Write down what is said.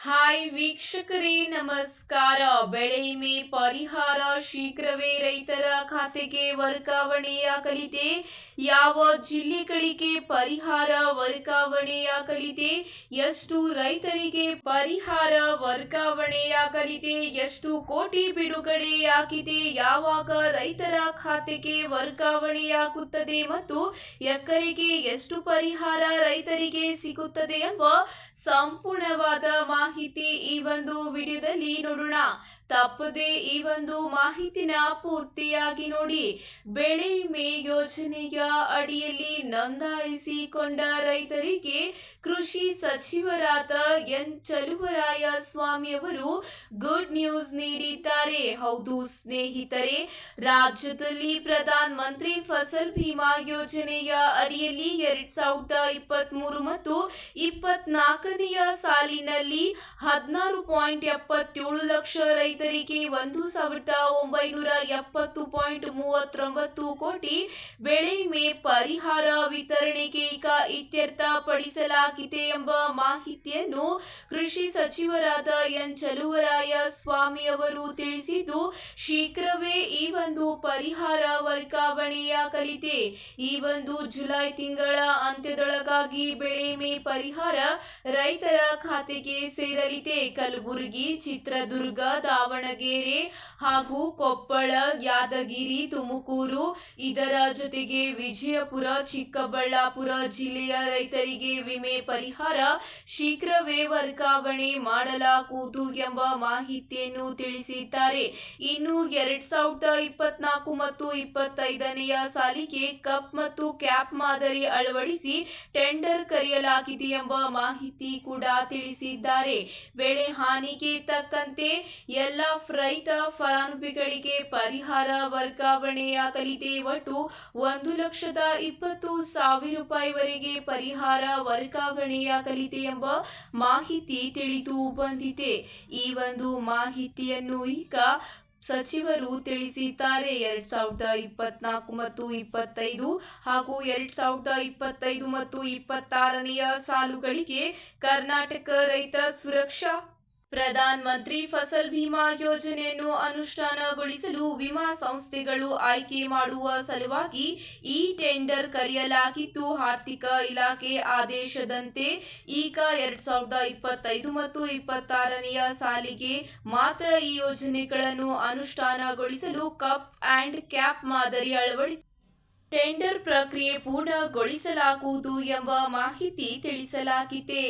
Hi ವೀಕ್ಷಕರೇ ನಮಸ್ಕಾರ ಬೆಳೆ ವಿಮೆ ಪರಿಹಾರ ಶೀಘ್ರವೇ ರೈತರ ಖಾತೆಗೆ ವರ್ಗಾವಣೆಯಾಗಲಿದೆ. ಯಾವ ಜಿಲ್ಲೆಗಳಿಗೆ ಪರಿಹಾರ ವರ್ಗಾವಣೆಯಾಗಲಿದೆ? ಎಷ್ಟು ರೈತರಿಗೆ ಪರಿಹಾರ ವರ್ಗಾವಣೆಯಾಗಲಿದೆ? ಎಷ್ಟು ಕೋಟಿ ಬಿಡುಗಡೆಯಾಗಿದೆ? ಯಾವಾಗ ರೈತರ ಖಾತೆಗೆ ವರ್ಗಾವಣೆಯಾಗುತ್ತದೆ ಮತ್ತು ಎಕರೆಗೆ ಎಷ್ಟು ಪರಿಹಾರ ರೈತರಿಗೆ ಸಿಗುತ್ತದೆ ಎಂಬ ಸಂಪೂರ್ಣವಾದ ಮಾಹಿತಿ ಈ ಒಂದು ವಿಡಿಯೋದಲ್ಲಿ ನೋಡೋಣ. ತಪ್ಪದೆ ಈ ಒಂದು ಮಾಹಿತಿನ ಪೂರ್ತಿಯಾಗಿ ನೋಡಿ ಬೆಳೆ ವಿಮೆ ಯೋಜನೆಯ ಅಡಿಯಲ್ಲಿ ನೋಂದಾಯಿಸಿಕೊಂಡ ರೈತರಿಗೆ ಕೃಷಿ ಸಚಿವರಾದ ಎನ್ ಚಲುವರಾಯ ಸ್ವಾಮಿ ಅವರು ಗುಡ್ ನ್ಯೂಸ್ ನೀಡಿದ್ದಾರೆ. ಹೌದು ಸ್ನೇಹಿತರೆ, ರಾಜ್ಯದಲ್ಲಿ ಪ್ರಧಾನ ಮಂತ್ರಿ ಫಸಲ್ ಭೀಮಾ ಯೋಜನೆಯ ಅಡಿಯಲ್ಲಿ ಎರಡ್ ಸಾವಿರದ ಇಪ್ಪತ್ತ್ ಮೂರು ಮತ್ತು ಇಪ್ಪತ್ನಾಲ್ಕನೆಯ ಸಾಲಿನಲ್ಲಿ ಹದಿನಾರು ಪಾಯಿಂಟ್ ಎಪ್ಪತ್ತೇಳು ಲಕ್ಷ ರೈತರಿಗೆ ಒಂದು ಸಾವಿರದ ಒಂಬೈನೂರ ಎಪ್ಪತ್ತು ಪಾಯಿಂಟ್ ಮೂವತ್ತೊಂಬತ್ತು ಕೋಟಿ ಬೆಳೆ ವಿಮೆ ಪರಿಹಾರ ವಿತರಣೆಗೆ ಈಗ ಇತ್ಯರ್ಥಪಡಿಸಲಾಗಿದೆ ಎಂಬ ಮಾಹಿತಿಯನ್ನು ಕೃಷಿ ಸಚಿವರಾದ ಎನ್ ಚಲುವರಾಯ ಸ್ವಾಮಿ ಅವರು ತಿಳಿಸಿದ್ದು, ಶೀಘ್ರವೇ ಈ ಒಂದು ಪರಿಹಾರ ವರ್ಗಾವಣೆಯಾಗಲಿದೆ. ಈ ಒಂದು ಜುಲೈ ತಿಂಗಳ ಅಂತ್ಯದೊಳಗಾಗಿ ಬೆಳೆ ವಿಮೆ ಪರಿಹಾರ ರೈತರ ಖಾತೆಗೆ ಸೇರಲಿದೆ. ಕಲಬುರಗಿ, ಚಿತ್ರದುರ್ಗ, ದಾವಣಗೆರೆ ಹಾಗೂ ಕೊಪ್ಪಳ, ಯಾದಗಿರಿ, ತುಮಕೂರು, ಇದರ ಜೊತೆಗೆ ವಿಜಯಪುರ, ಚಿಕ್ಕಬಳ್ಳಾಪುರ ಜಿಲ್ಲೆಯ ರೈತರಿಗೆ ವಿಮೆ ಪರಿಹಾರ ಶೀಘ್ರವೇ ವರ್ಗಾವಣೆ ಮಾಡಲಾಗುವುದು ಎಂಬ ಮಾಹಿತಿಯನ್ನು ತಿಳಿಸಿದ್ದಾರೆ. ಇನ್ನು ಎರಡ್ ಸಾವಿರದ ಇಪ್ಪತ್ನಾಲ್ಕು ಮತ್ತು ಇಪ್ಪತ್ತೈದನೆಯ ಸಾಲಿಗೆ ಕಪ್ ಮತ್ತು ಕ್ಯಾಪ್ ಮಾದರಿ ಅಳವಡಿಸಿ ಟೆಂಡರ್ ಕರೆಯಲಾಗಿದೆ ಎಂಬ ಮಾಹಿತಿ ಕೂಡ ತಿಳಿಸಿದ್ದಾರೆ. ಬೆಳೆ ಹಾನಿಗೆ ತಕ್ಕಂತೆ ಎಲ್ಲ ರೈತ ಫಲಾನುಭವಿಗಳಿಗೆ ಪರಿಹಾರ ವರ್ಗಾವಣೆಯಾಗಲಿದೆ ಒಟ್ಟು ಒಂದು ಲಕ್ಷದ ಇಪ್ಪತ್ತು ಸಾವಿರ ರೂಪಾಯಿವರೆಗೆ ಪರಿಹಾರ ವರ್ಗಾವಣೆಯಾಗಲಿದೆ ಎಂಬ ಮಾಹಿತಿ ತಿಳಿದು ಬಂದಿದೆ. ಈ ಒಂದು ಮಾಹಿತಿಯನ್ನು ಈಗ ಸಚಿವರು ತಿಳಿಸಿದ್ದಾರೆ. ಎರಡ್ ಸಾವಿರದ ಇಪ್ಪತ್ನಾಲ್ಕು ಮತ್ತು ಇಪ್ಪತ್ತೈದು ಹಾಗೂ ಎರಡ್ ಸಾವಿರದ ಇಪ್ಪತ್ತೈದು ಮತ್ತು ಇಪ್ಪತ್ತಾರನೆಯ ಸಾಲುಗಳಿಗೆ ಕರ್ನಾಟಕ ರೈತ ಸುರಕ್ಷಾ ಪ್ರಧಾನ ಮಂತ್ರಿ ಫಸಲ್ ಭೀಮಾ ಯೋಜನೆಯನ್ನು ಅನುಷ್ಠಾನಗೊಳಿಸಲು ವಿಮಾ ಸಂಸ್ಥೆಗಳು ಆಯ್ಕೆ ಮಾಡುವ ಸಲುವಾಗಿ ಈ ಟೆಂಡರ್ ಕರೆಯಲಾಗಿದ್ದು ಆರ್ಥಿಕ ಇಲಾಖೆ ಆದೇಶದಂತೆ ಈಗ ಎರಡ್ ಸಾವಿರದ ಇಪ್ಪತ್ತೈದು ಮತ್ತು ಇಪ್ಪತ್ತಾರನೆಯ ಸಾಲಿಗೆ ಮಾತ್ರ ಈ ಯೋಜನೆಗಳನ್ನು ಅನುಷ್ಠಾನಗೊಳಿಸಲು ಕಪ್ ಅಂಡ್ ಕ್ಯಾಪ್ ಮಾದರಿ ಅಳವಡಿಸಿ ಟೆಂಡರ್ ಪ್ರಕ್ರಿಯೆ ಪೂರ್ಣಗೊಳಿಸಲಾಗುವುದು ಎಂಬ ಮಾಹಿತಿ ತಿಳಿಸಲಾಗಿದೆ.